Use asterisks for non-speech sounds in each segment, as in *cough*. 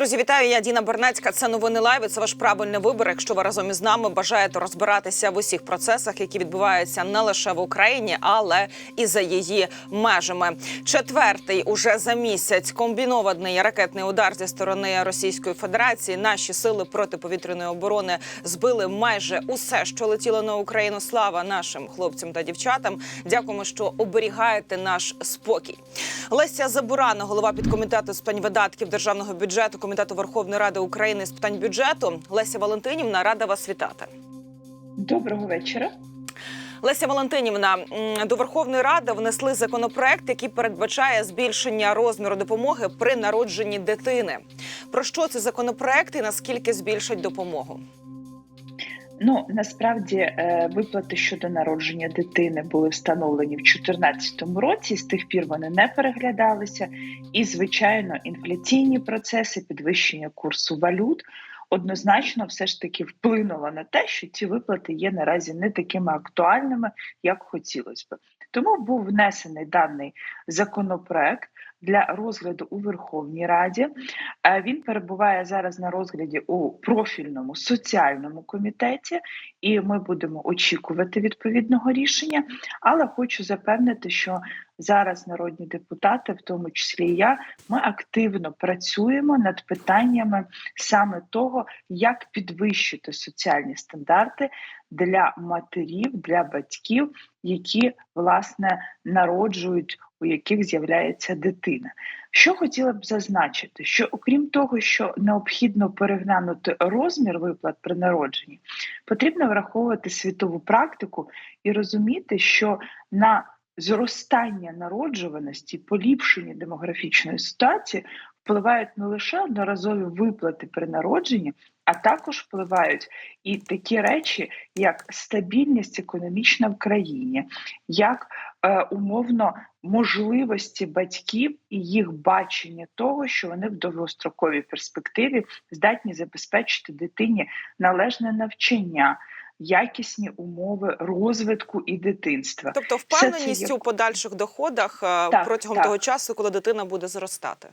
Друзі, вітаю. Я Діна Бернацька. Це новини лайви. Це ваш правильний вибір. Якщо ви разом із нами бажаєте розбиратися в усіх процесах, які відбуваються не лише в Україні, але і за її межами. Четвертий уже за місяць комбінований ракетний удар зі сторони Російської Федерації. Наші сили протиповітряної оборони збили майже усе, що летіло на Україну. Слава нашим хлопцям та дівчатам. Дякуємо, що оберігаєте наш спокій. Леся Забурана, голова підкомітету з питань видатків державного бюджету комітету Верховної Ради України з питань бюджету. Леся Валентинівна, рада вас вітати. Доброго вечора. Леся Валентинівна до Верховної Ради внесли законопроект, який передбачає збільшення розміру допомоги при народженні дитини. Про що це законопроект і наскільки збільшать допомогу? Ну насправді е, виплати щодо народження дитини були встановлені в 2014 році. З тих пір вони не переглядалися, і звичайно, інфляційні процеси, підвищення курсу валют однозначно все ж таки вплинуло на те, що ці виплати є наразі не такими актуальними, як хотілося б. Тому був внесений даний законопроект для розгляду у Верховній Раді. Е, Він перебуває зараз на розгляді у профільному соціальному комітеті, і ми будемо очікувати відповідного рішення. Але хочу запевнити, що зараз народні депутати, в тому числі і я, ми активно працюємо над питаннями саме того, як підвищити соціальні стандарти для матерів, для батьків, які власне народжують, у яких з'являється дитина. Що хотіла б зазначити, що окрім того, що необхідно переглянути розмір виплат при народженні, потрібно враховувати світову практику і розуміти, що на зростання народжуваності, поліпшення демографічної ситуації впливають не лише одноразові виплати при народженні, а також впливають і такі речі, як стабільність економічна в країні, як е, умовно можливості батьків і їх бачення того, що вони в довгостроковій перспективі здатні забезпечити дитині належне навчання. Якісні умови розвитку і дитинства, Тобто, це впевненість є- у подальших доходах е, Так, протягом так. того часу, коли дитина буде зростати.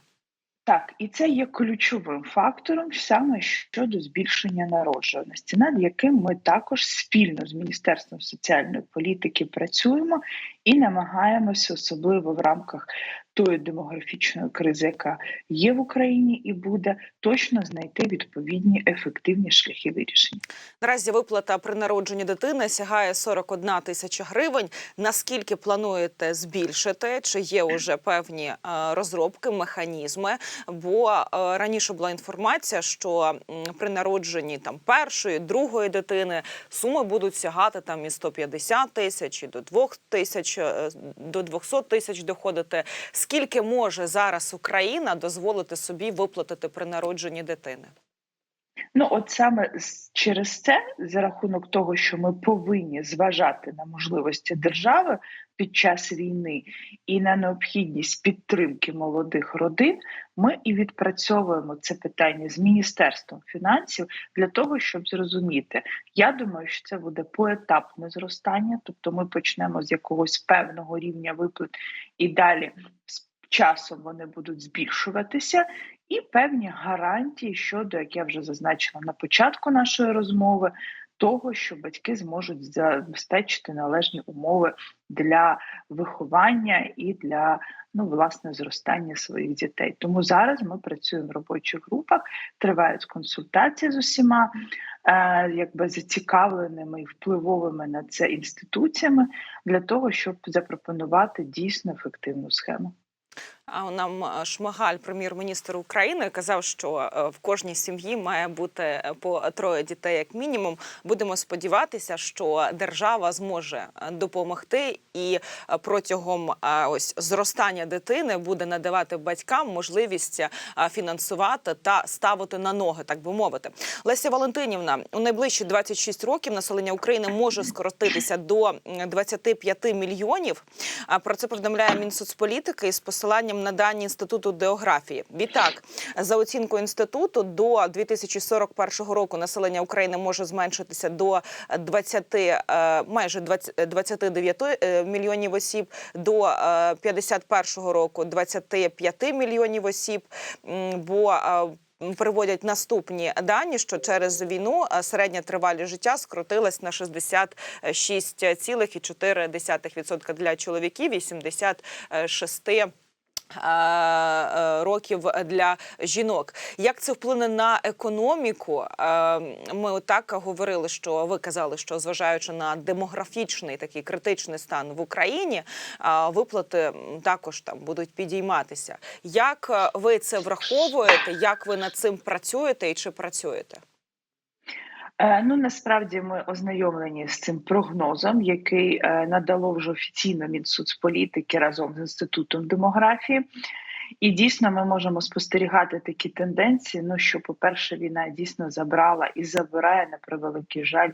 Так, і це є ключовим фактором саме щодо збільшення народжуваності, над яким ми також спільно з Міністерством соціальної політики працюємо і намагаємося, особливо в рамках тої демографічної кризи, яка є в Україні і буде, точно знайти відповідні ефективні шляхи вирішення. Наразі виплата при народженні дитини сягає 41 тисяча гривень. Наскільки плануєте збільшити? Чи є вже певні е, розробки, механізми? Бо е, раніше була інформація, що при народженні там першої, другої дитини суми будуть сягати там і 150 тисяч, і до 2 тисяч, е, до 200 тисяч доходити. Скільки може зараз Україна дозволити собі виплатити при народженні дитини? Ну, от саме через це, за рахунок того, що ми повинні зважати на можливості держави під час війни і на необхідність підтримки молодих родин, ми і відпрацьовуємо це питання з Міністерством фінансів для того, щоб зрозуміти. Я думаю, що це буде поетапне зростання, тобто ми почнемо з якогось певного рівня виплат і далі з часом вони будуть збільшуватися і певні гарантії щодо, як я вже зазначила на початку нашої розмови, того, що батьки зможуть забезпечити належні умови для виховання і для ну власне зростання своїх дітей. Тому зараз ми працюємо в робочих групах, тривають консультації з усіма. е, Якби зацікавленими і впливовими на це інституціями для того, щоб запропонувати дійсно ефективну схему. А нам е, Шмигаль, прем'єр-міністр України, казав, що е, в кожній сім'ї має бути е, по троє дітей, як мінімум. Будемо сподіватися, що держава зможе допомогти і протягом ось зростання дитини буде надавати батькам можливість фінансувати та ставити на ноги, так би мовити. Леся Валентинівна, у найближчі 26 років населення України може скоротитися до м, 25 мільйонів. Про це повідомляє Мінсоцполітики із посиланням на дані інституту географії. Відтак, за оцінкою інституту, до 2041 року населення України може зменшитися до 20, е, майже 20, 29 е, мільйонів осіб, до е, 51 року 25 мільйонів осіб. Бо е, приводять наступні дані, що через війну е, середня тривалість життя скоротилась на 66,4% для чоловіків і 76% е, е, років для жінок. Як це вплине на економіку? Е, Ми отак говорили, що ви казали, що зважаючи на демографічний такий критичний стан в Україні, е, виплати також там будуть підійматися. Як е, ви це враховуєте? Як ви над цим працюєте і чи працюєте? Е, Ну насправді ми ознайомлені з цим прогнозом, який е, надало вже офіційно Мінсоцполітики разом з інститутом демографії. І дійсно ми можемо спостерігати такі тенденції. Ну що, по-перше, війна дійсно забрала і забирає на превеликий жаль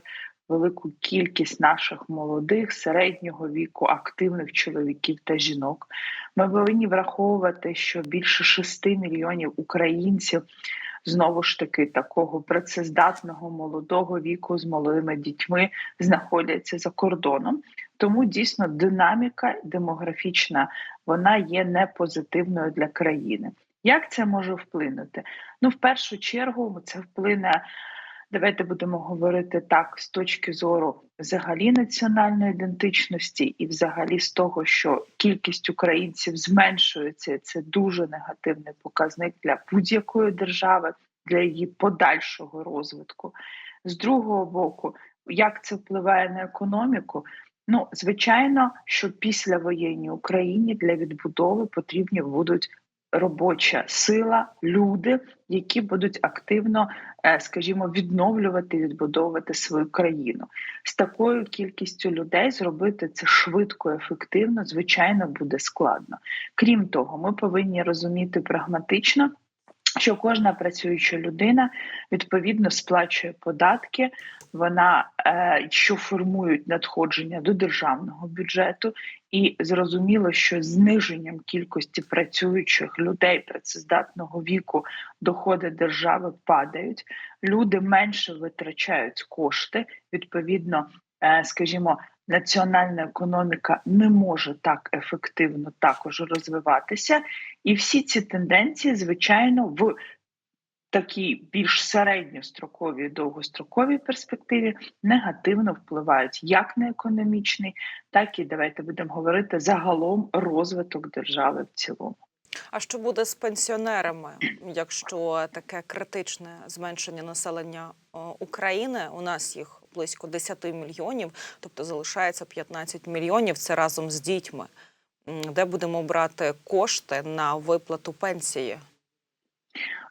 велику кількість наших молодих середнього віку активних чоловіків та жінок. Ми повинні враховувати, що більше 6 мільйонів українців знову ж таки такого працездатного молодого віку з малими дітьми знаходяться за кордоном. Тому дійсно динаміка демографічна вона є не позитивною для країни. Як це може вплинути? Ну, в першу чергу, це вплине. Давайте будемо говорити так з точки зору взагалі національної ідентичності, і взагалі з того, що кількість українців зменшується. Це дуже негативний показник для будь-якої держави, для її подальшого розвитку. З другого боку, як це впливає на економіку? Ну, звичайно, що після воєнній Україні для відбудови потрібні будуть робоча сила, люди, які будуть активно, е, скажімо, відновлювати, відбудовувати свою країну. З такою кількістю людей зробити це швидко, ефективно, звичайно, буде складно. Крім того, ми повинні розуміти прагматично. Що кожна працююча людина відповідно сплачує податки, вона е, що формують надходження до державного бюджету, і зрозуміло, що зниженням кількості працюючих людей працездатного віку доходи держави падають. Люди менше витрачають кошти. Відповідно, е, скажімо, національна економіка не може так ефективно також розвиватися, і всі ці тенденції, звичайно, в такій більш середньостроковій довгостроковій перспективі негативно впливають як на економічний, так і давайте будемо говорити загалом розвиток держави в цілому. А що буде з пенсіонерами, якщо таке критичне зменшення населення е, України? У нас їх близько 10 мільйонів, тобто залишається 15 мільйонів. Це разом з дітьми. Де будемо брати кошти на виплату пенсії?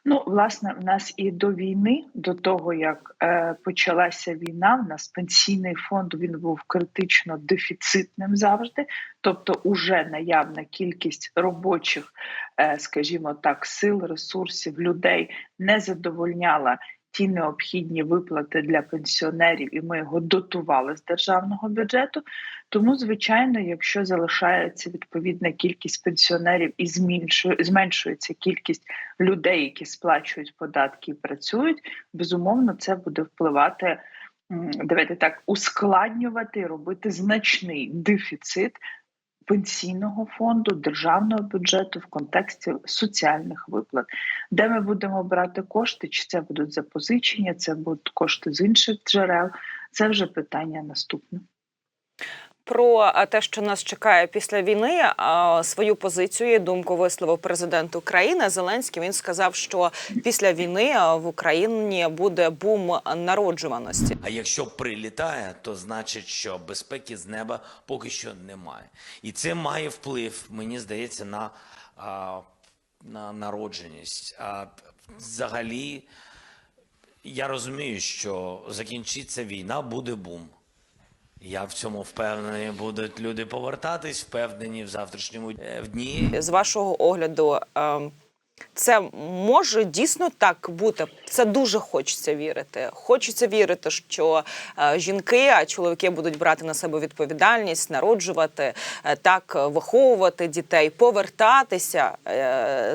Ну, власне, в нас і до війни, до того як е, почалася війна, в нас пенсійний фонд він був критично дефіцитним завжди. Тобто, уже наявна кількість робочих, е, скажімо так, сил, ресурсів, людей не задовольняла ті необхідні виплати для пенсіонерів, і ми його дотували з державного бюджету. Тому, звичайно, якщо залишається відповідна кількість пенсіонерів і зменшується кількість людей, які сплачують податки і працюють, безумовно, це буде впливати. Давайте так ускладнювати робити значний дефіцит пенсійного фонду, державного бюджету в контексті соціальних виплат, де ми будемо брати кошти, чи це будуть запозичення, це будуть кошти з інших джерел. Це вже питання наступне. Про те, що нас чекає після війни, свою позицію і думку висловив президент України Зеленський. Він сказав, що після війни в Україні буде бум народжуваності. А якщо прилітає, то значить, що безпеки з неба поки що немає. І це має вплив, мені здається, на, на народженість. А взагалі, я розумію, що закінчиться війна, буде бум. Я в цьому впевнений, будуть люди повертатись, впевнені в завтрашньому е, дні. З вашого огляду, е, це може дійсно так бути. Це дуже хочеться вірити. Хочеться вірити, що е, жінки, а чоловіки будуть брати на себе відповідальність, народжувати, е, так е, виховувати дітей, повертатися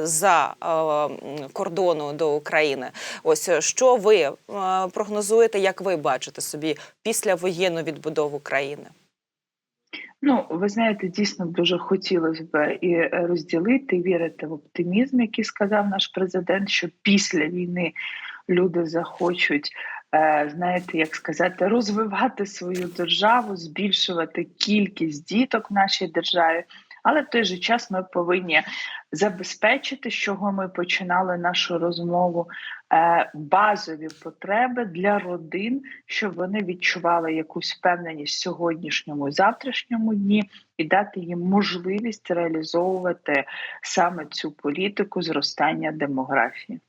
за кордону до України. Ось що ви прогнозуєте, як ви бачите собі післявоєнну відбудову країни? Ну, ви знаєте, дійсно дуже хотілося б і е, розділити, вірити в оптимізм, який сказав наш президент, що після війни люди захочуть, е, знаєте, як сказати, розвивати свою державу, збільшувати кількість діток в нашій державі. Але в той же час ми повинні забезпечити, з чого ми починали нашу розмову, е, базові потреби для родин, щоб вони відчували якусь впевненість в сьогоднішньому завтрашньому дні, і дати їм можливість реалізовувати саме цю політику зростання демографії.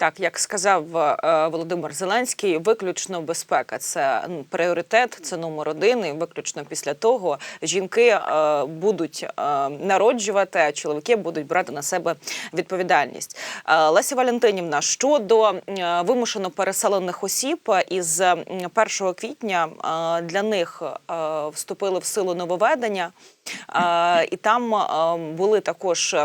Так, як сказав е, Володимир Зеленський, виключно безпека це ну, пріоритет, це номер один. І виключно після того жінки е, будуть е, народжувати, а чоловіки будуть брати на себе відповідальність. Леся Валентинівна, щодо вимушено переселених осіб, із м, 1 квітня для них вступили в силу нововведення, і там були також.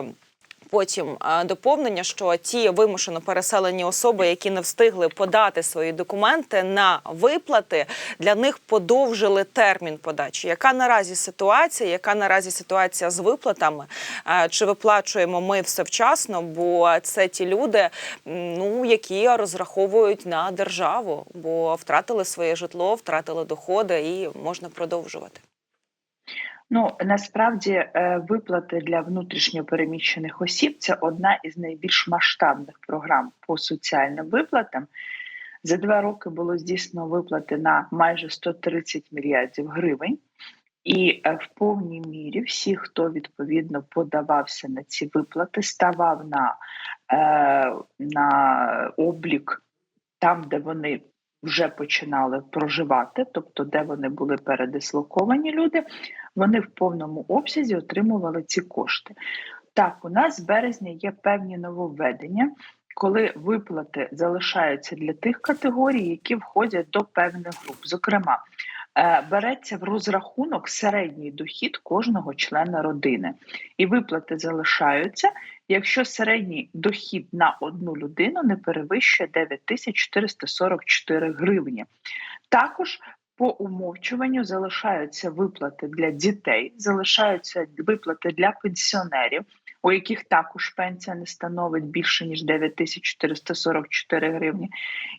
Потім е, доповнення, що ті вимушено переселені особи, які не встигли подати свої документи на виплати, для них подовжили термін подачі. Яка наразі ситуація? Яка наразі ситуація з виплатами? Е, Чи виплачуємо ми все вчасно? Бо це ті люди, ну які розраховують на державу, бо втратили своє житло, втратили доходи і можна продовжувати. Ну насправді е, виплати для внутрішньопереміщених осіб це одна із найбільш масштабних програм по соціальним виплатам. За два роки було здійснено виплати на майже 130 мільярдів гривень, і е, в повній мірі всі, хто відповідно подавався на ці виплати, ставав на, е, на облік там, де вони вже починали проживати, тобто де вони були передислоковані люди, вони в повному обсязі отримували ці кошти. Так, у нас з березня є певні нововведення, коли виплати залишаються для тих категорій, які входять до певних груп. Зокрема, е, береться в розрахунок середній дохід кожного члена родини, і виплати залишаються, якщо середній дохід на одну людину не перевищує 9444 гривні. Також по умовчуванню залишаються виплати для дітей, залишаються виплати для пенсіонерів, у яких також пенсія не становить більше ніж 9444 гривні,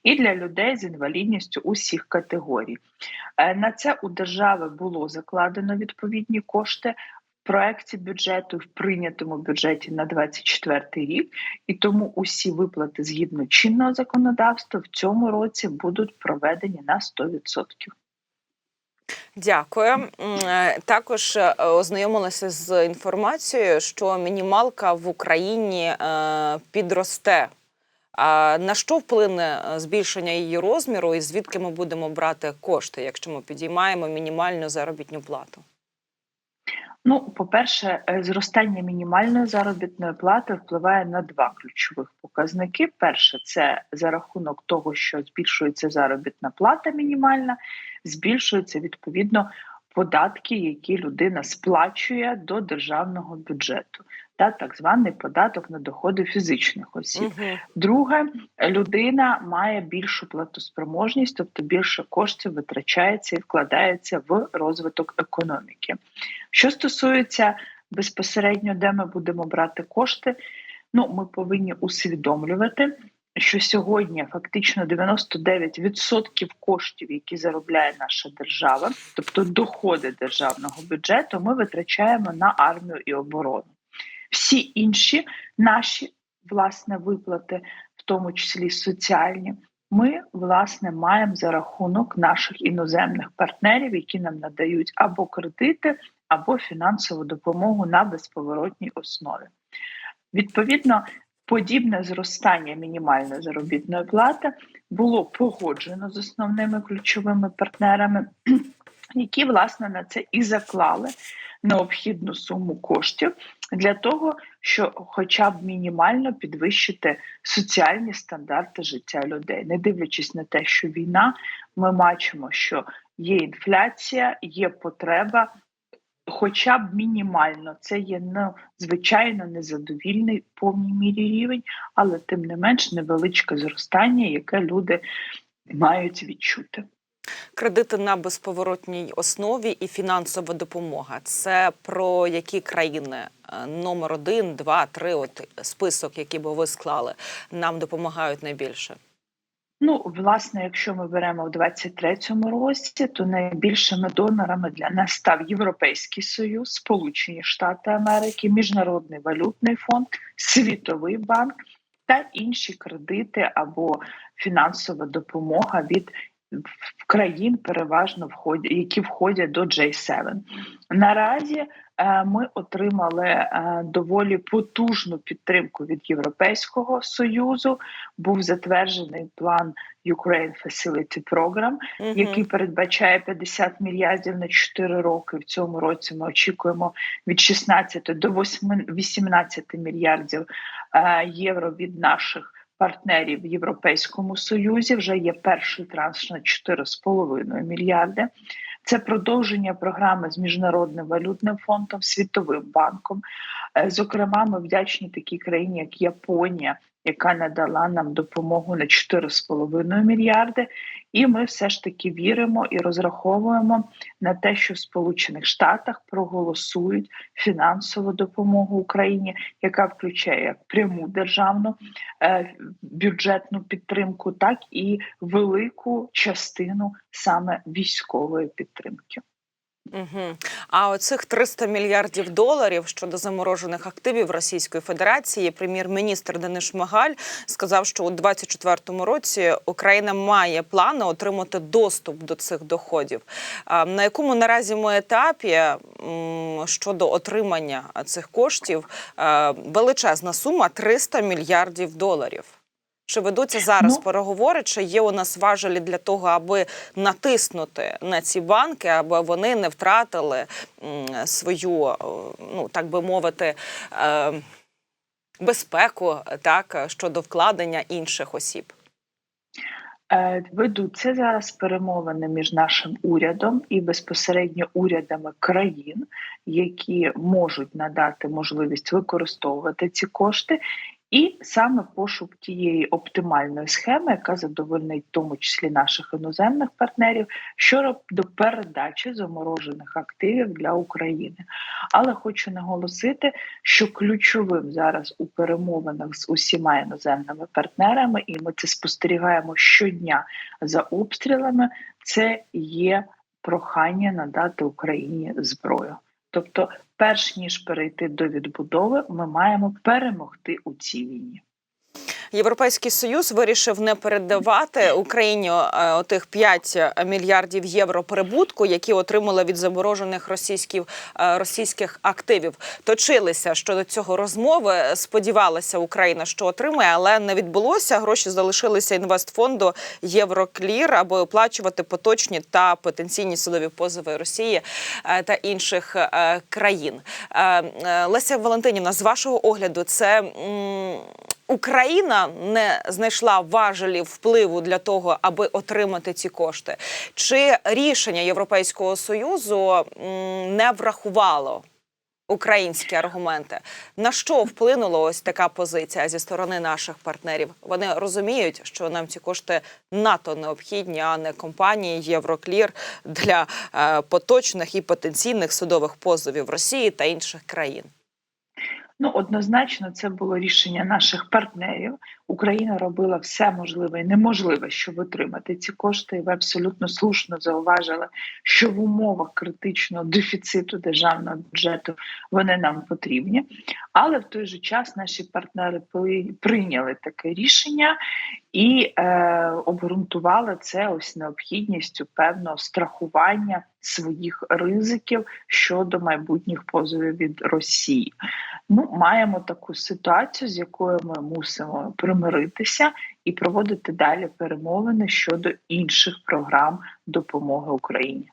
і для людей з інвалідністю усіх категорій. Е, На це у держави було закладено відповідні кошти. в Проекті бюджету в прийнятому бюджеті на 24 рік, і тому усі виплати згідно чинного законодавства в цьому році будуть проведені на 100%. Дякую. Е, Також е, ознайомилася з інформацією, що мінімалка в Україні е, підросте. А на що вплине збільшення її розміру, і звідки ми будемо брати кошти, якщо ми підіймаємо мінімальну заробітну плату? Ну, по-перше, е, зростання мінімальної заробітної плати впливає на два ключових показники. Перше, це за рахунок того, що збільшується заробітна плата мінімальна, збільшуються відповідно податки, які людина сплачує до державного бюджету, та так званий податок на доходи фізичних осіб. Мгм. Друге, людина має більшу платоспроможність, тобто більше коштів витрачається і вкладається в розвиток економіки. Що стосується безпосередньо, де ми будемо брати кошти, ну ми повинні усвідомлювати. Що сьогодні фактично 99% коштів, які заробляє наша держава, тобто доходи державного бюджету, ми витрачаємо на армію і оборону. Всі інші наші власне виплати, в тому числі соціальні, ми власне маємо за рахунок наших іноземних партнерів, які нам надають або кредити, або фінансову допомогу на безповоротній основі. Відповідно, подібне зростання мінімальної заробітної плати було погоджено з основними ключовими партнерами, *clears throat* які власне на це і заклали необхідну суму коштів для того, щоб хоча б мінімально підвищити соціальні стандарти життя людей, не дивлячись на те, що війна, ми бачимо, що є інфляція, є потреба. Хоча б мінімально це є ну, звичайно незадовільний повній мірі рівень, але тим не менш невеличке зростання, яке люди мають відчути. Кредити на безповоротній основі і фінансова допомога. Це про які країни? Е, Номер один, два, три. От список, який би ви склали, нам допомагають найбільше. Ну, власне, якщо ми беремо в 23-му році, то найбільшими донорами для нас став Європейський Союз, Сполучені Штати Америки, Міжнародний валютний фонд, Світовий банк та інші кредити або фінансова допомога від країн, переважно входять, які входять до J7. Наразі е, ми отримали е, доволі потужну підтримку від Європейського союзу. Був затверджений план Ukraine Facility Program, Мгм. який передбачає 50 мільярдів на 4 роки. В цьому році ми очікуємо від 16 до 8 18 мільярдів е, євро від наших партнерів в Європейському Союзі. Вже є перший транш на 4,5 мільярди. Це продовження програми з міжнародним валютним фондом, світовим банком. Е, Зокрема, ми вдячні такій країні, як Японія, яка надала нам допомогу на 4,5 мільярди. І ми все ж таки віримо і розраховуємо на те, що в Сполучених Штатах проголосують фінансову допомогу Україні, яка включає як пряму державну е, бюджетну підтримку, так і велику частину саме військової підтримки. Угу. А оцих 300 мільярдів доларів щодо заморожених активів Російської Федерації, прем'єр-міністр Денис Шмигаль сказав, що у 2024 році Україна має плани отримати доступ до цих доходів. На якому наразі ми етапі щодо отримання цих коштів величезна сума 300 мільярдів доларів. Чи ведуться зараз Ну, переговори? Чи є у нас важелі для того, аби натиснути на ці банки, аби вони не втратили свою, е, ну так би мовити, е, безпеку, так щодо вкладення інших осіб? Е, Ведуться зараз перемовини між нашим урядом і безпосередньо урядами країн, які можуть надати можливість використовувати ці кошти, і саме пошук тієї оптимальної схеми, яка задовольнить в тому числі наших іноземних партнерів щодо передачі заморожених активів для України. Але хочу наголосити, що ключовим зараз у перемовинах з усіма іноземними партнерами, і ми це спостерігаємо щодня за обстрілами. Це є прохання надати Україні зброю. Тобто, перш ніж перейти до відбудови, ми маємо перемогти у цій війні. Європейський союз вирішив не передавати Україні е, отих 5 мільярдів євро прибутку, які отримали від заморожених російських е, російських активів. Точилися щодо цього розмови. Сподівалася Україна, що отримає, але не відбулося. Гроші залишилися інвестфонду Євроклір, аби оплачувати поточні та потенційні судові позови Росії е, та інших країн. Леся Валентинівна, з вашого огляду, це. Україна не знайшла важелів впливу для того, аби отримати ці кошти. Чи рішення Європейського союзу не врахувало українські аргументи? На що вплинула ось така позиція зі сторони наших партнерів? Вони розуміють, що нам ці кошти НАТО необхідні, а не компанії Євроклір для е, поточних і потенційних судових позовів Росії та інших країн. Ну, однозначно, це було рішення наших партнерів. Україна робила все можливе і неможливе, щоб отримати ці кошти. І ви абсолютно слушно зауважили, що в умовах критичного дефіциту державного бюджету вони нам потрібні. Але в той же час наші партнери прийняли таке рішення і е, обґрунтували це ось необхідністю певного страхування своїх ризиків щодо майбутніх позовів від Росії. Ну, маємо таку ситуацію, з якою ми мусимо примиритися і проводити далі перемовини щодо інших програм допомоги Україні.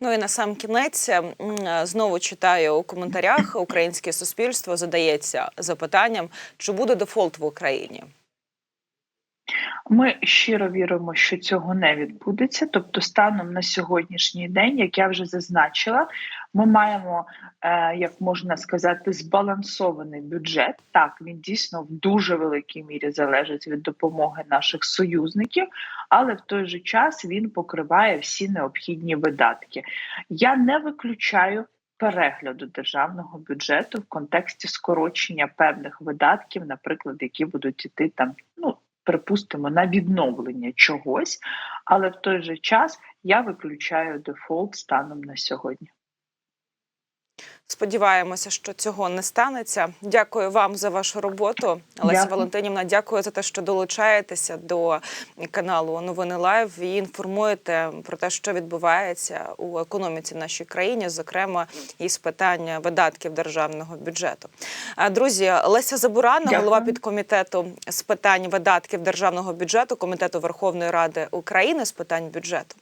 Ну і на сам кінець е, знову читаю у коментарях. Українське суспільство задається запитанням, чи буде дефолт в Україні. Ми щиро віримо, що цього не відбудеться. Тобто, станом на сьогоднішній день, як я вже зазначила, Ми маємо, е, як можна сказати, збалансований бюджет. Так, він дійсно в дуже великій мірі залежить від допомоги наших союзників, але в той же час він покриває всі необхідні видатки. Я не виключаю перегляду державного бюджету в контексті скорочення певних видатків, наприклад, які будуть іти там, ну припустимо, на відновлення чогось, але в той же час я виключаю дефолт станом на сьогодні. Сподіваємося, що цього не станеться. Дякую вам за вашу роботу, Олеся Дякую. Валентинівна. Дякую за те, що долучаєтеся до каналу Новини Лайв і інформуєте про те, що відбувається у економіці в нашій країні, зокрема із питання видатків державного бюджету. Друзі, Леся Забурана, Дякую. голова підкомітету з питань видатків державного бюджету Комітету Верховної Ради України з питань бюджету.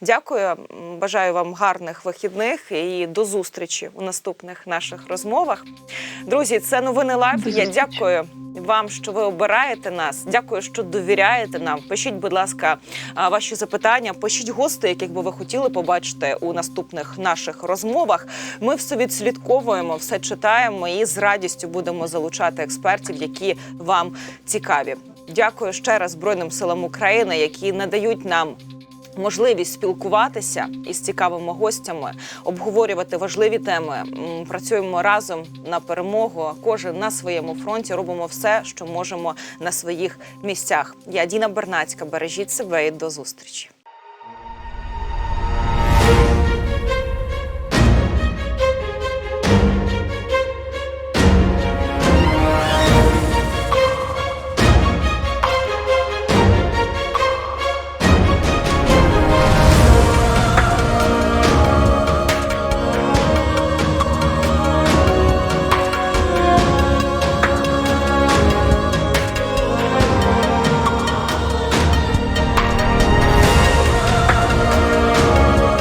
Дякую, бажаю вам гарних вихідних і до зустрічі у наступних наших розмовах. Друзі, це новини лайф. Я дякую вам, що ви обираєте нас. Дякую, що довіряєте нам. Пишіть, будь ласка, ваші запитання. Пишіть гостей, яких би ви хотіли побачити у наступних наших розмовах. Ми все відслідковуємо, все читаємо і з радістю будемо залучати експертів, які вам цікаві. Дякую ще раз Збройним силам України, які надають нам можливість спілкуватися із цікавими гостями, обговорювати важливі теми. Працюємо разом на перемогу. Кожен на своєму фронті робимо все, що можемо на своїх місцях. Я Діна Бернацька. Бережіть себе і до зустрічі.